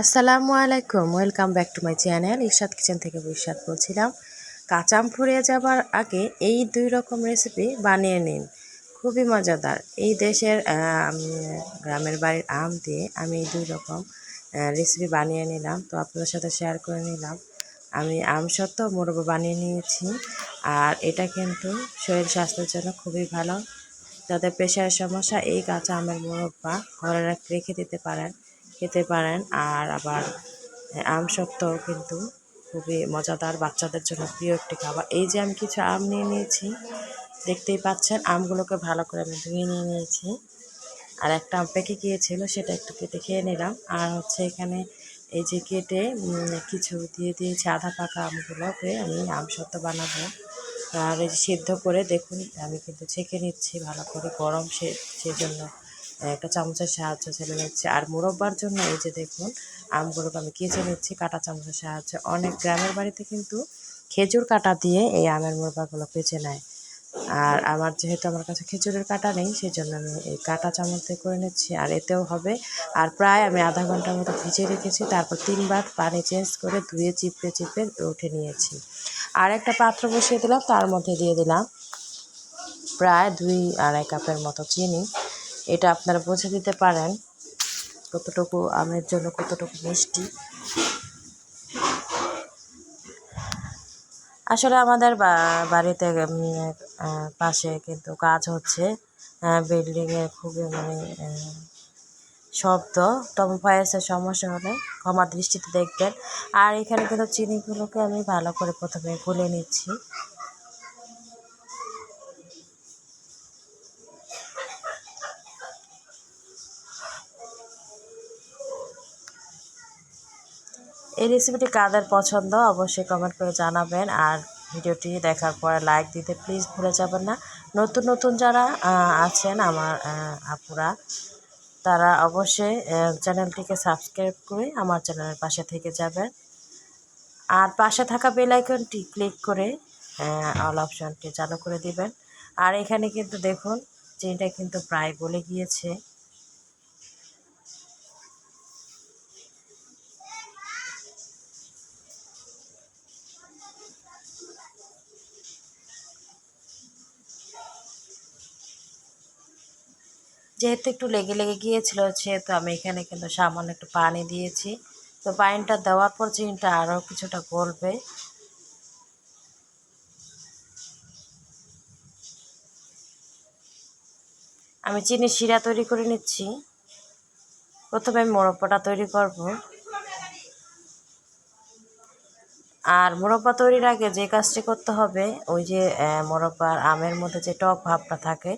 আসসালামু আলাইকুম welcome back to my channel Irshad kitchen থেকে বৈশাদ বলছিলাম। কাঁচাম ফুরিয়ে যাবার আগে এই দুই রকম রেসিপি বানিয়ে নিন। খুবই মজাদার। এই দেশের গ্রামের বাড়ির আম দিয়ে আমি এই দুই রকম রেসিপি বানিয়ে নিলাম। তো আপনাদের সাথে শেয়ার করে নিলাম। আমি আম সত্ত্ব মোরব বানিয়ে নিয়েছি। আর এটা কিন্তু শরীর স্বাস্থ্যের জন্য খুবই ভালো। যাদের প্রেশারের সমস্যা, এই কাঁচা আমের মোরব্বা ঘরে রেখে দিতে পারেন। খেতে পারেন। আর আবার আম সত্ত্বেও কিন্তু খুবই মজাদার বাচ্চাদের জন্য প্রিয় একটি খাবার। এই যে আমি কিছু আম নিয়ে নিয়েছি, দেখতেই পাচ্ছেন, আমগুলোকে ভালো করে আমি ধুয়ে নিয়ে নিয়েছি। আর একটা আম পেকে গিয়েছিল, সেটা একটু কেটে খেয়ে নিলাম। আর হচ্ছে এখানে এই যে কেটে কিছু দিয়ে দিয়েছি আধা পাকা আমগুলোকে আমি আম সত্ত্ব বানাবো। আর এই সিদ্ধ করে দেখুন, আমি কিন্তু ছেঁকে নিচ্ছি ভালো করে, গরম সে, সেজন্য। একটা চামচের সাহায্যে ছেলে নিচ্ছে আর মুরব্বার জন্য এই যে দেখুন, আমগুলোকে আমি কেচে নিচ্ছি কাটা চামচের সাহায্যে। অনেক গ্রামের বাড়িতে কিন্তু খেজুর কাটা দিয়ে এই আমের মুরব্বাগুলো পেঁচে নেয়। আর আমার যেহেতু আমার কাছে খেজুরের কাটা নেই সেই জন্য আমি এই কাটা চামচ দিয়ে করে নিচ্ছি। আর এতেও হবে, আর প্রায় আমি আধা ঘণ্টার মতো ভিজে রেখেছি, তারপর তিনবার পানি চেঞ্জ করে ধুয়ে চিপড়ে চিপড়ে উঠে নিয়েছি। আর একটা পাত্র বসিয়ে দিলাম, তার মধ্যে দিয়ে দিলাম প্রায় দুই আড়াই কাপের মতো চিনি। এটা আপনারা বুঝে দিতে পারেন কতটুকু আমের জন্য কতটুকু মিষ্টি। আসলে আমাদের বাড়িতে পাশে কিন্তু কাজ হচ্ছে বিল্ডিংয়ে খুবই মানে শব্দ। তবে ভয়েসের সমস্যা হলে ক্ষমা দৃষ্টিতে দেখবেন। আর এখানে কিন্তু চিনিগুলোকে আমি ভালো করে প্রথমে গুলে নিচ্ছি। এই রেসিপিটি কাদের পছন্দ অবশ্যই কমেন্ট করে জানাবেন। আর ভিডিওটি দেখার পরে লাইক দিতে প্লিজ ভুলে যাবেন না। নতুন নতুন যারা আছেন আমার আপুরা, তারা অবশ্যই চ্যানেলটিকে সাবস্ক্রাইব করে আমার চ্যানেলের পাশে থেকে যাবেন। আর পাশে থাকা বেল আইকনটি ক্লিক করে অল অপশনটি চালু করে দিবেন। আর এখানে কিন্তু দেখুন, চিনিটা কিন্তু প্রায় গলে গিয়েছে। যেহেতু একটু লেগে লেগে গিয়েছিল, সেহেতু আমি এখানে কিন্তু সামান্য একটু পানি দিয়েছি। তো পানিটা দেওয়ার পর চিনিটা আরও কিছুটা গলবে। আমি চিনি শিরা তৈরি করে নিচ্ছি। প্রথমে আমি মোরব্বাটা তৈরি করব। আর মোরব্বা তৈরির আগে যে কাজটি করতে হবে, ওই যে মোরব্বার আমের মধ্যে যে টক ভাবটা থাকে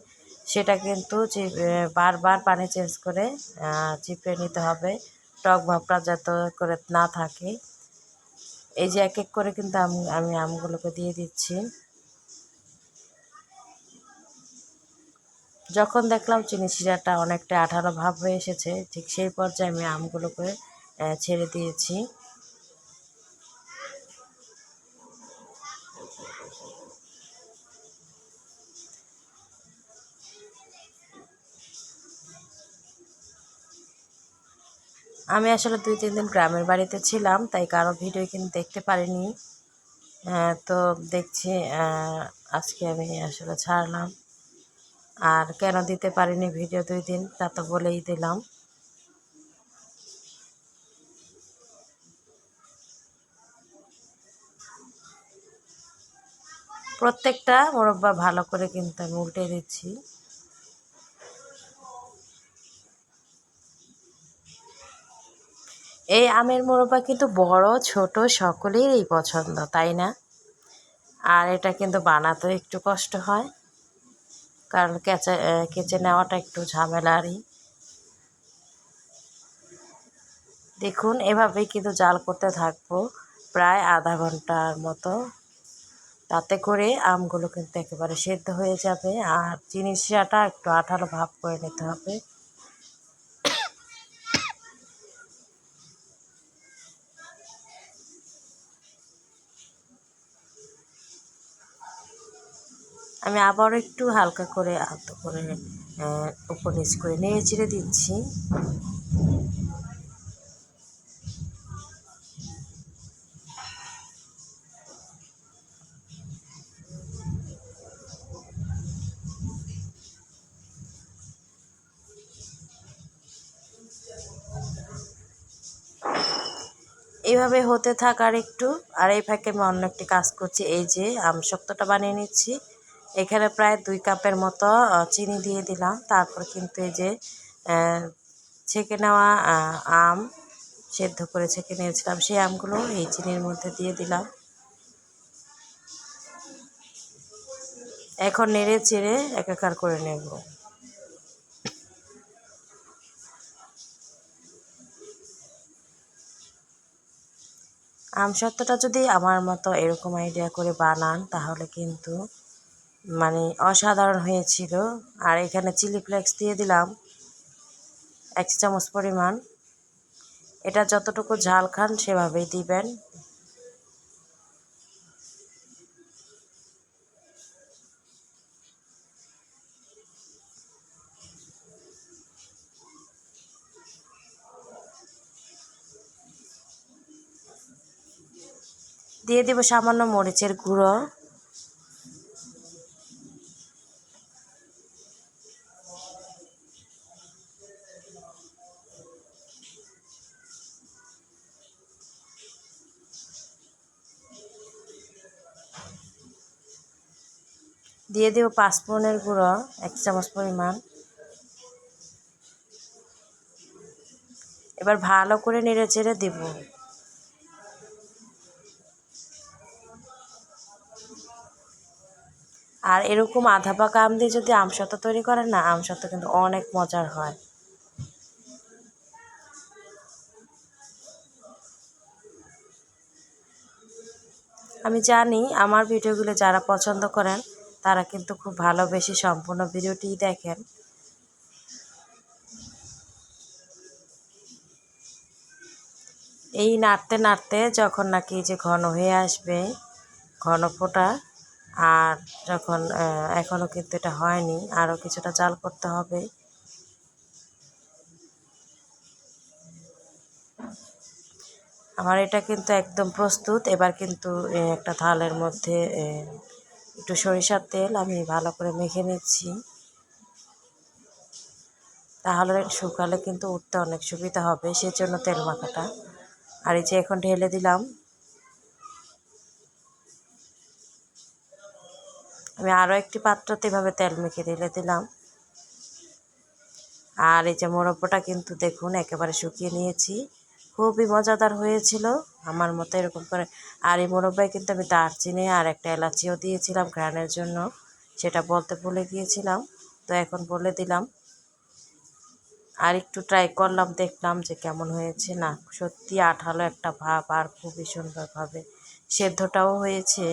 সেটা কিন্তু বারবার পানি চেঞ্জ করে চিপে নিতে হবে। টক ভাবটা যাতে করে না থাকে। এই যে এক এক করে কিন্তু আমি আমগুলোকে দিয়ে দিচ্ছি। যখন দেখলাম চিনি শিরাটা অনেকটা আঠারো ভাব হয়ে এসেছে, ঠিক সেই পর্যায়ে আমি আমগুলোকে ছেড়ে দিয়েছি। আমি আসলে দুই, তিন দিন গ্রামের বাড়িতে ছিলাম, তাই কারও ভিডিও কিন্তু দেখতে পারিনি। তো দেখছি আজকে আমি আসলে ছাড়লাম। আর কেন দিতে পারিনি ভিডিও দুই দিন, তা তো বলেই দিলাম। প্রত্যেকটা মোরব্বা ভালো করে কিন্তু আমি উল্টে দিচ্ছি। এই আমের মোরব্বা কিন্তু বড়, ছোট, সকলেরই পছন্দ, তাই না? আর এটা কিন্তু বানাতেও একটু কষ্ট হয়, কারণ কেচে কেচে নেওয়াটা একটু ঝামেলারই। দেখুন এভাবেই কিন্তু জাল করতে থাকব প্রায় আধা ঘণ্টার মতো। তাতে করে আমগুলো কিন্তু একেবারে সেদ্ধ হয়ে যাবে, আর জিনিসটা একটু আঠালো ভাব করে নিতে হবে। আমি আবারও একটু হালকা করে আলতো করে উপর নিচ করে নেড়ে চেড়ে দিচ্ছি। এইভাবে হতে থাক আর একটু। আর এই ফাঁকে আমি অন্য একটি কাজ করছি, এই যে আম শক্তটা বানিয়ে নিচ্ছি। এখানে প্রায় দুই কাপের মতো চিনি দিয়ে দিলাম। তারপর কিন্তু এই যে ছেঁকে নেওয়া আম সেদ্ধ করে ছেঁকে নিয়েছিলাম। সেই আমগুলো এই চিনির মধ্যে দিয়ে দিলাম। এখন নেড়ে চেড়ে একাকার করে নেব। আম সত্ত্বটা যদি আমার মতো এরকম আইডিয়া করে বানান, তাহলে কিন্তু মানে অসাধারণ হয়েছিল। আর এখানে চিলি ফ্লেক্স দিয়ে দিলাম এক চামচ পরিমাণ। এটা যতটুকু ঝাল খান সেভাবেই দিবেন। দিয়ে দিব সামান্য মরিচের গুঁড়ো। দিয়ে দেবো পাঁচফোড়নের গুঁড়ো, এক চামচ পরিমাণ। এবার ভালো করে নেড়ে চেড়ে দিব। আর এরকম আধা পাকা আম দিয়ে যদি আমসত্ত্ব তৈরি করেন না, আমসত্ত্ব কিন্তু অনেক মজার হয়। আমি জানি আমার ভিডিওগুলো যারা পছন্দ করেন তারা কিন্তু খুব ভালোবেসে সম্পূর্ণ ভিডিওটি দেখেন। এই নাড়তে নাড়তে যখন নাকি যে ঘন হয়ে আসবে, ঘন ফোটা, আর যখন এখনও কিন্তু এটা হয়নি আরও কিছুটা জাল করতে হবে। আমার এটা কিন্তু একদম প্রস্তুত। এবার কিন্তু একটা থালের মধ্যে একটু সরিষার তেল আমি ভালো করে মেখে নিচ্ছি। তাহলে শুকালে কিন্তু উঠতে অনেক সুবিধা হবে, সেজন্য তেল মাখাটা। আর এই যে এখন ঢেলে দিলাম। আমি আরও একটি পাত্রতে এভাবে তেল মেখে ঢেলে দিলাম। আর এই যে মোরব্বটা কিন্তু দেখুন একেবারে শুকিয়ে নিয়েছি। খুবই মজাদার হয়েছিল। আমার মতো এরকম করে আর এই মোরব্বায় কিন্তু আমি দারচিনি আর একটা এলাচিও দিয়েছিলাম ঘ্রাণের জন্য, সেটা বলতে ভুলে গিয়েছিলাম, তো এখন বলে দিলাম। আর একটু ট্রাই করলাম, দেখলাম যে কেমন হয়েছে। না, সত্যি আঠালো একটা ভাব আর খুবই সুন্দরভাবে সেদ্ধটাও হয়েছে।